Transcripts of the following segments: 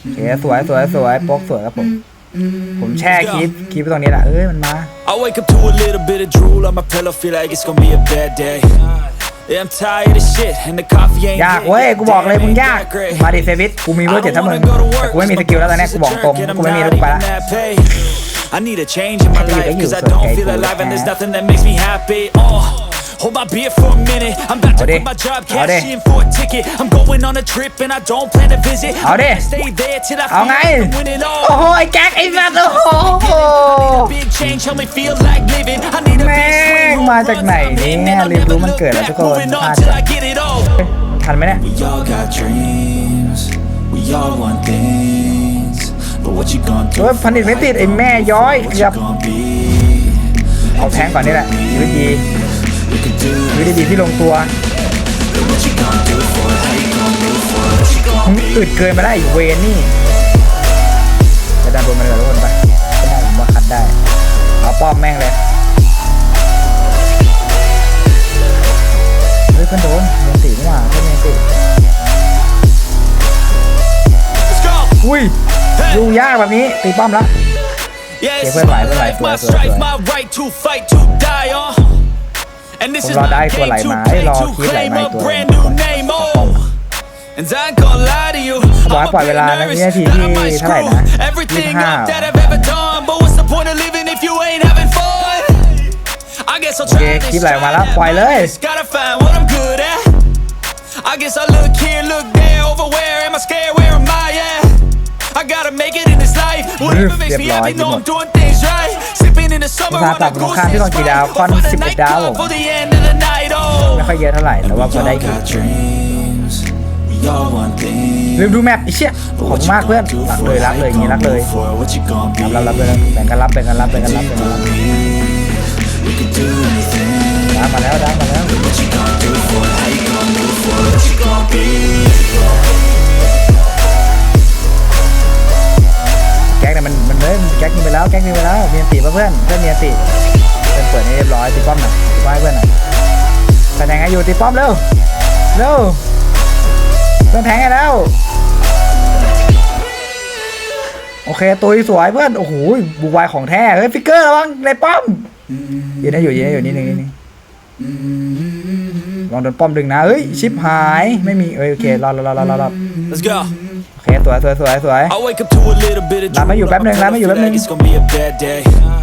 โอเคสวยสวยสวยโป๊กสวยครับผม ผมแช่คลิปคลิปไว้ตรงนี้แหละเอ้ยมันมา I wake up to a little bit of drool on my pillow, feel like it's gonna be a bad day. Yeah, I'm tired of shit, and the coffee ain't ยาก hitting, เว้ย and กูบอกเลย damn, มึง ain't ยาก that great. มาดิเซฟิตกูมีเวอ I ร์เจ็ด don't ถ้ามึ wanna ง go to แต่ work, กูไม่มี cause ส my กิลแล้วตอนเนี้ย boss กู is บอก a ตรง jerk, and กู I'm ไม่มี not ลูกไป even ละ that paid. I need a change in my Have you life, been cause I used to don't okay, feel cool, alive, and there's yeah. nothing that makes me happy. Oh. Hold my beer for a minute. I'm about to Howdy. quit my job, Howdy. cash in for a ticket. I'm going on a trip and I don't plan to visit. I'm Howdy. gonna stay there till I เอา feel ไง like I'm winning all. โอ้โหไอ้แก๊กไอ้สัตว์โอ้โห Big change, help me feel like living. I need a แม่ big swing. งมาจากไหนเนี่ยรีบรู้มันเกิดแล้วทุกคน Moving พลา on ด till จั I ง get it all. ทันไหมเนี่ย We all got dreams. We all want things. But what you gonna do? โอ้ยผลิตไม่ติดไอ้แม่ย้อย What เกื you อบ gonna be? เอาแทงก่อนนี่แหละชีวิตดี We can do ชีวิตดีที่ลงตัว it. What you gonna do for it? How you gonna move for it? What you gonna มึงอึดเกินมาได้อีกเวนนี่จะดันบนมันเลยทุกคนไปก็ได้ผมว่าคัดได้ เอาป้อมแม่งเลยเฮ้ยเพื่อนโดนเมียนตีนี่หว่าเพื่อนเมียนตี Let's go. อุ้ยดูยากแบบนี้ตีป้อมแล้ว Yeah, Okay, it's พื่อนไหว my เพื่อนไหว life, สวย my สวยสวย ผม is รอ my ได้ตัว game ไหล to ไม้ play รอ to คลิปไหล claim ไม้ a ตัว brand new name. Oh, and I ain't gonna lie to you. บอกให้ I'm ปล่อย a เว bit ลานะ nervous วินาที that ที่ I might เท่าไหร่ screw นะ everything 25 up that I've ever done. But what's the point of living if you ain't having fun? I guess I'll โอเค try คลิป this. ไหลมาแล้วปล่อยเลย Gotta find what I'm good at. I guess I look here, look there, over where am I scared? Where am I at? I gotta make it in this life. Whatever makes me happy, know I'm doing things right. อุตส่าห์ on ปรับ a ลง goose ข้างที่ก่อนกี่ดาวคอน for the 11ดาวผม nightclub for the end of the night. ไม่ Oh, ค่อยเยอะเท่าไหร่แต่ว่าพอได้อยู่ dreams. We all want things. ลืมดูแมปไอ้เชี่ยขอบคุณมากเพื่อนรักเลยรักเลยอย่างงี้รักเลย What you gonna be? รับรับรับเลยแบ่งกันรับแบ่งกันรับแบ่งกันรับแบ่งกันรับ แก๊กยิงไปแล้วแก๊กยิงไปแล้วเมียนตีเพื่อนเพื่อนเมียนตีเพื่อนเปิดให้เรียบร้อยตีป้อมหน่อยตีป้อมให้เพื่อนหน่อยแสดงให้อยู่ตีป้อมเร็วเร็วเพื่อนแทงให้แล้วโอเคตุยสวยเพื่อนโอ้โหบุกไวของแท้เฮ้ยฟิกเกอร์ระวังในป้อมยืนให้อยู่ยืนให้อยู่นิดนึงนิดนึงลองโดนป้อมดึงนะเฮ้ยชิปหายไม่มีเอ้ยโอเครอรอรอรอรอ Let's go. โอเคสวยสวยสวยสวย I wake up to a little bit of รับมาอยู่ drool แป๊บ on นึ my งรับมาอยู่ pillow, แป๊บนึ feel ง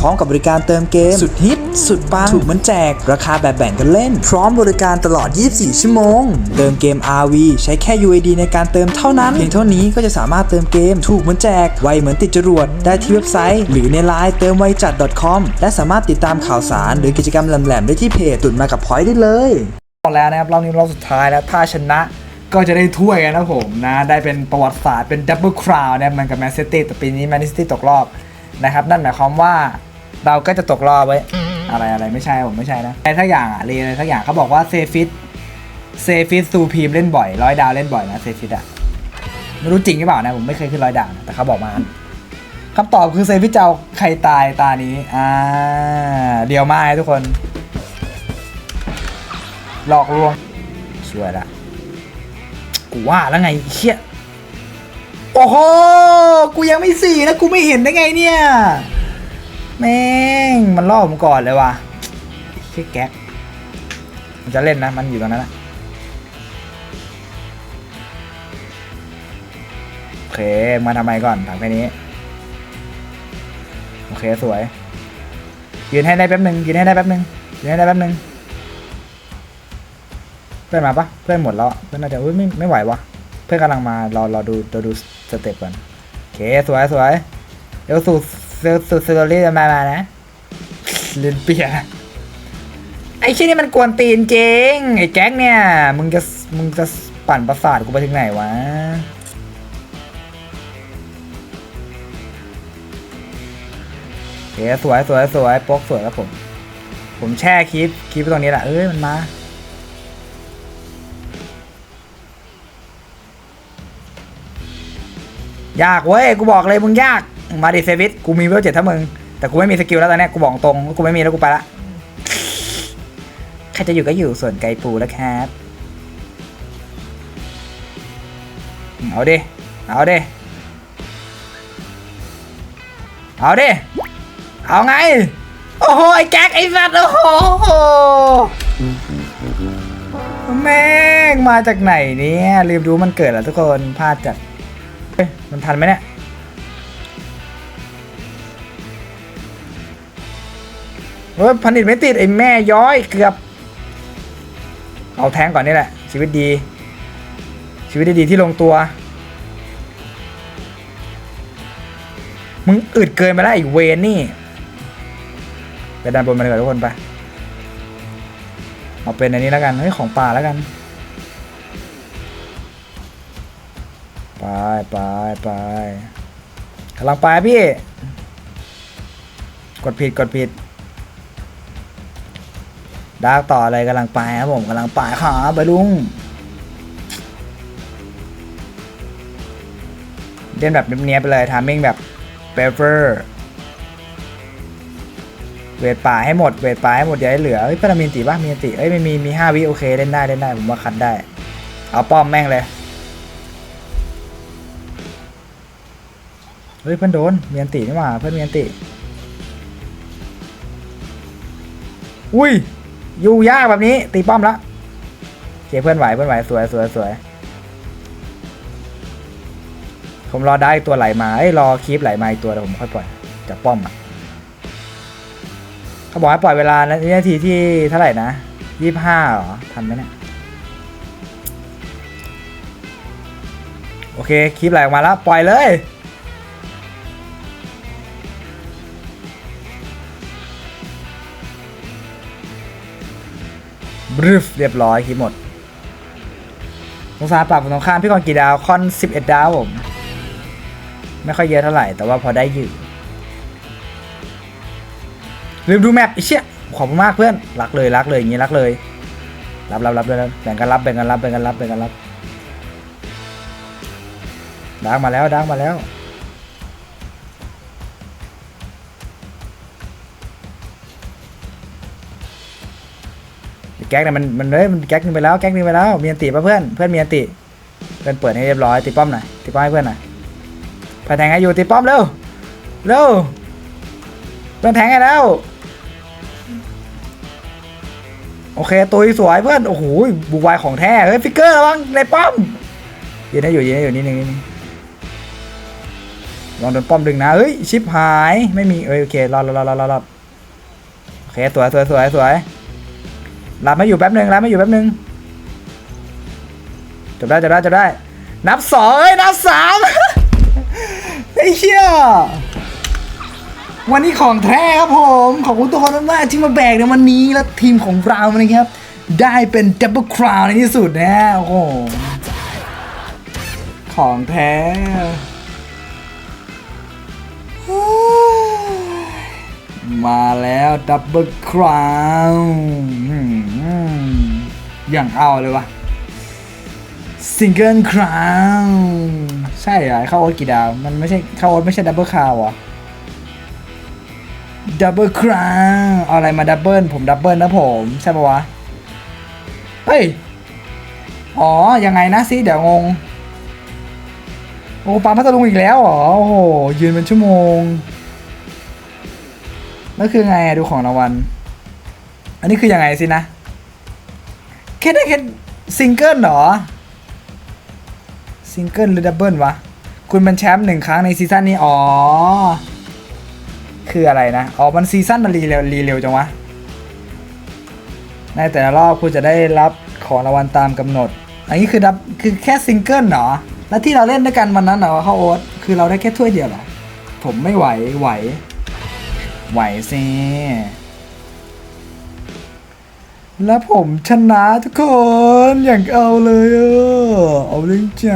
พร้อมกับบริการเติมเกม สุดฮิต สุดปัง ถูกเหมันแจก ราคาแบบแบ่งกันเล่น พร้อมบริการตลอด 24 ชั่วโมง เติมเกม RV ใช้แค่ UID ในการเติมเท่านั้นเพียงเท่านี้ก็จะสามารถเติมเกม ถูกเหมือนแจก ไวเหมือนติดจรวด ได้ที่เว็บไซต์ หรือในไลน์เติมไวจัด .com และสามารถติดตามข่าวสาร หรือกิจกรรมแหลมๆได้ที่เพจตุนมากับพอยต์ได้เลยบอกแล้วนะครับรอบนี้รอบสุดท้ายแล้วถ้าชนะก็จะได้ถ้วยกันนะผมนะ ได้เป็นประวัติศาสตร์เป็นดับเบิลคราวนะมันกับแมนซิตี้แต่ปีนี้แมนซิตี้ตกรอบ นะครับนั่นหมายความว่าเราก็จะตกรอบไว้อะไรอะไรไม่ใช่ผมไม่ใช่นะอะไรทักอย่างอะเรียนอะไรทักอย่างเขาบอกว่าเซฟิตเซฟิตซูพีมเล่นบ่อยร้อยดาวเล่นบ่อยนะเซฟิตอะไม่รู้จริงหรือเปล่านะผมไม่เคยขึ้นร้อยดาวนะแต่เขาบอกมาคำตอบคือเซฟิตจะเอาใครตายตานี้อ่าเดี๋ยวมาให้ทุกคน หลอกลวงช่วยละกูว่าแล้วไงเชี่ย โอ้โห กูยังไม่สี่นะกูไม่เห็นได้ไงเนี่ย แม่ง มันล่อผมก่อนเลยว่ะเชี่ยแก๊กมันจะเล่นนะ มันอยู่ตรงนั้นนะโอเค มาทำไมก่อนถามแค่นี้ โอเคสวย ยืนให้ได้แป๊บหนึ่งยืนให้ได้แป๊บหนึ่งยืนให้ได้แป๊บหนึ่งเพื่อนมาปะเพื่อนหมดแล้ว เพื่อนน่าจะอุ้ยไม่ไม่ไหววะเพื่อนกำลังมารอรอดูรอดู สเต็ปก่อนโอเคสวยสวยเดี๋ยวสู่สู่สู่สตอรี่จะมามานะลินเปียไอ้ชี้ยนี่มันกวนตีนจริงไอ้แจ็คเนี่ย มึงจะมึงจะปั่นประสาทกูไปถึงไหนวะโอเคสวยสวยสวยโป๊กสวยครับผม ผมแช่คลิปคลิปไว้ตรงนี้แหละเอ้ยมันมา ยากเว้ยกูบอกเลยมึงยาก มาดิเซวิสกูมีเวลเจ็ดถ้ามึง แต่กูไม่มีสกิลแล้วตอนนี้กูบอกตรงว่ากูไม่มีแล้วกูไปละใครจะอยู่ก็อยู่ส่วนไกปูแล้วครับเอาดิเอาดิเอาดิเอาไง โอ้โหไอ้แจ็คไอ้สัตว์โอ้โหแม่งมาจากไหนเนี่ยลืมดูมันเกิดแล้วทุกคนพลาดจัด มันทันไหมเนี่ยเฮ้ยพันนิดไม่ติด ไอ้แม่ย้อยเกือบ เอาแทงก่อนนี่แหละ ชีวิตดี ชีวิตดีที่ลงตัว มึงอึดเกินไปแล้วไอ้เวนนี่ ไปดันบนมาเลยก่อนทุกคนไป เอาเป็นอันนี้แล้วกัน เฮ้ย ของป่าแล้วกัน ไปไปไปกำลังไปพี่ กดผิดกดผิดดากต่อเลยกำลังไปครับผมกำลังไปครับไปลุงเล่นแบบเนี้ยไปเลยทามมิ่งแบบเปเปอร์เวทป่าให้หมดเวทป่าให้หมดอย่าให้เหลือเฮ้ยพารามีนติป่ะมีนติเอ้ยไม่มีมีห้าวิโอเคเล่นได้เล่นได้ผมว่าคัดได้ เอาป้อมแม่งเลย เฮ้ยเพื่อนโดนมีอันตินี่หว่าเพื่อนมีอันติ อุ้ยอยู่ยากแบบนี้ ตีป้อมละโอเคเพื่อนไหวเพื่อนไหวสวยสวยสวยผมรอได้ตัวไหลมาเอ้รอคีปไหลมาอีกตัวเดี๋ยวผมค่อยปล่อยจากป้อมอะเขาบอกให้ปล่อยเวลานะนาทีที่เท่าไหร่นะยี่ห้าเหรอทันไหมเนี่ยโอเคคีปไหลออกมาแล้วปล่อยเลย บรึฟเรียบร้อยคลิปหมดสงสารปรับผมตรงข้ามพี่กอนกี่ดาวคอน 11 ดาวผม ไม่ค่อยเยอะเท่าไหร่ แต่ว่าพอได้อยู่ลืมดูแมปไอ้เชี่ยขอบคุณมากเพื่อน รักเลยรักเลยอย่างนี้รักเลย รับรับรับเลยแบ่งกันรับแบ่งกันรับแบ่งกันรับแบ่งกันรับดังมาแล้วดังมาแล้ว แก๊กเนี่ยมันมันเฮ้ยมันแก๊กนึงไปแล้วแก๊กนึงไปแล้วมีอันติป่ะเพื่อนเพื่อนมีอันติเพื่อนเปิดให้เรียบร้อยตีป้อมหน่อยตีป้อมให้เพื่อนหน่อยเพื่อนแทงให้อยู่ตีป้อมเร็วเร็วเพื่อนแทงให้แล้วโอเคตุยสวยเพื่อนโอ้โหบุกไวของแท้เฮ้ยฟิกเกอร์ระวังในป้อมยืนให้อยู่ยืนให้อยู่นิดนึงนิดนึงลองโดนป้อมดึงนะเฮ้ยชิปหายไม่มีเอ้ยโอเครอดรอดรอดรอดรอดโอเคสวยสวยสวยสวย รับมาอยู่แป๊บหนึ่งรับมาอยู่แป๊บหนึ่งจบได้จบได้จบได้ นับสองเอ้ยนับสามไอ้เชี่ยวันนี้ของแท้ครับผม ขอบคุณทุกคนมากที่มาแบกในวันนี้และทีมของเรานะครับ ได้เป็นดับเบิลคราวในที่สุดนะโอ้โหของแท้ มาแล้วดับเบิลคราวอย่างเอาเลยวะซิงเกิลคราวใช่เหรเข้าโอ๊ตกี่ดาว มันไม่ใช่เข้าโอ๊ตไม่ใช่ดับเบิลคราวอะดับเบิลคราวเอาอะไรมาดับเบิลผมดับเบิลนะผม ใช่ปะวะเฮ้ย อ๋อ ยังไงนะสิเดี๋ยวงง โอ้ปาพัทลุงอีกแล้วเหรอ โอ้โหยืนเป็นชั่วโมง แล้วคือไงดูของรางวัล อันนี้คือยังไงสินะแค่ได้แค่ซิงเกิลเหรอ ซิงเกิลหรือดับเบิลวะ คุณเป็นแชมป์หนึ่งครั้งในซีซั่นนี้ อ๋อ คืออะไรนะ อ๋อ มันซีซั่นมันรีเร็วรีเร็วจังวะ ในแต่ละรอบคุณจะได้รับของรางวัลตามกำหนด อันนี้คือดับ คือแค่ซิงเกิลเหรอ แล้วที่เราเล่นด้วยกันวันนั้นเหรอเขาโอ๊ตคือเราได้แค่ถ้วยเดียวเหรอ ผมไม่ไหว ไหว ไหวสิและผมชนะทุกคนอย่างเอาเลยเออเอาเรื่องจ้า